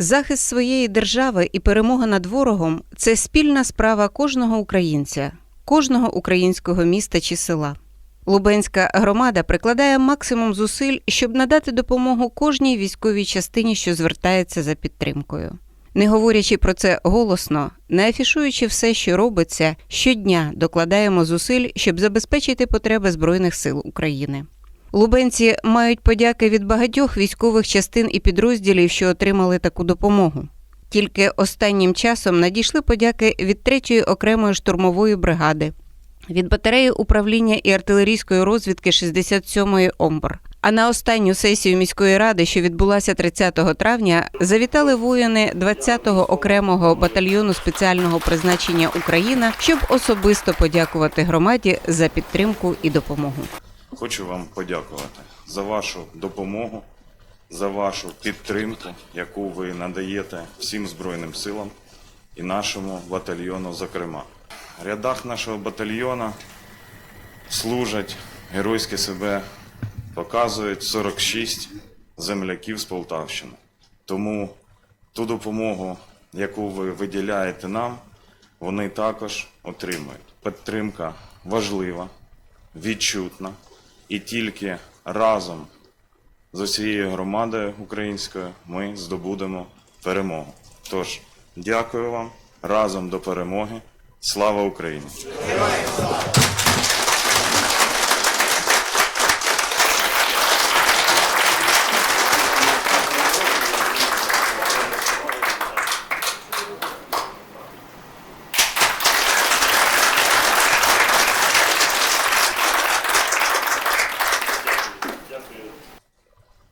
Захист своєї держави і перемога над ворогом це спільна справа кожного українця, кожного українського міста чи села. Лубенська громада прикладає максимум зусиль, щоб надати допомогу кожній військовій частині, що звертається за підтримкою. Не говорячи про це голосно, не афішуючи все, що робиться, щодня докладаємо зусиль, щоб забезпечити потреби Збройних сил України. Лубенці мають подяки від багатьох військових частин і підрозділів, що отримали таку допомогу. Тільки останнім часом надійшли подяки від 3-ї окремої штурмової бригади, від батареї управління і артилерійської розвідки 67-ї ОМБР. А на останню сесію міської ради, що відбулася 30 травня, завітали воїни 20-го окремого батальйону спеціального призначення Україна, щоб особисто подякувати громаді за підтримку і допомогу. Хочу вам подякувати за вашу допомогу, за вашу підтримку, яку ви надаєте всім Збройним силам і нашому батальйону, зокрема. В рядах нашого батальйону служать, геройськи себе показують 46 земляків з Полтавщини. Тому ту допомогу, яку ви виділяєте нам, вони також отримують. Підтримка важлива, відчутна, і тільки разом з усією громадою українською ми здобудемо перемогу. Тож, дякую вам разом до перемоги. Слава Україні!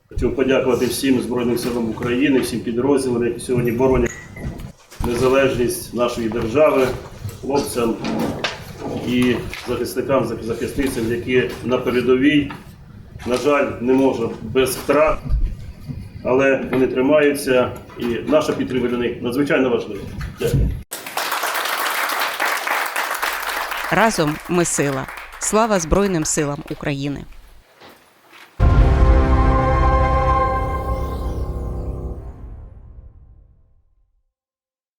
Хочу подякувати всім Збройним силам України, всім підрозділам, які сьогодні боронять незалежність нашої держави, хлопцям і захисникам, захисницям, які на передовій, на жаль, не можуть без втрат, але вони тримаються, і наша підтримка для них надзвичайно важлива. Дякую. Разом ми сила. Слава Збройним силам України!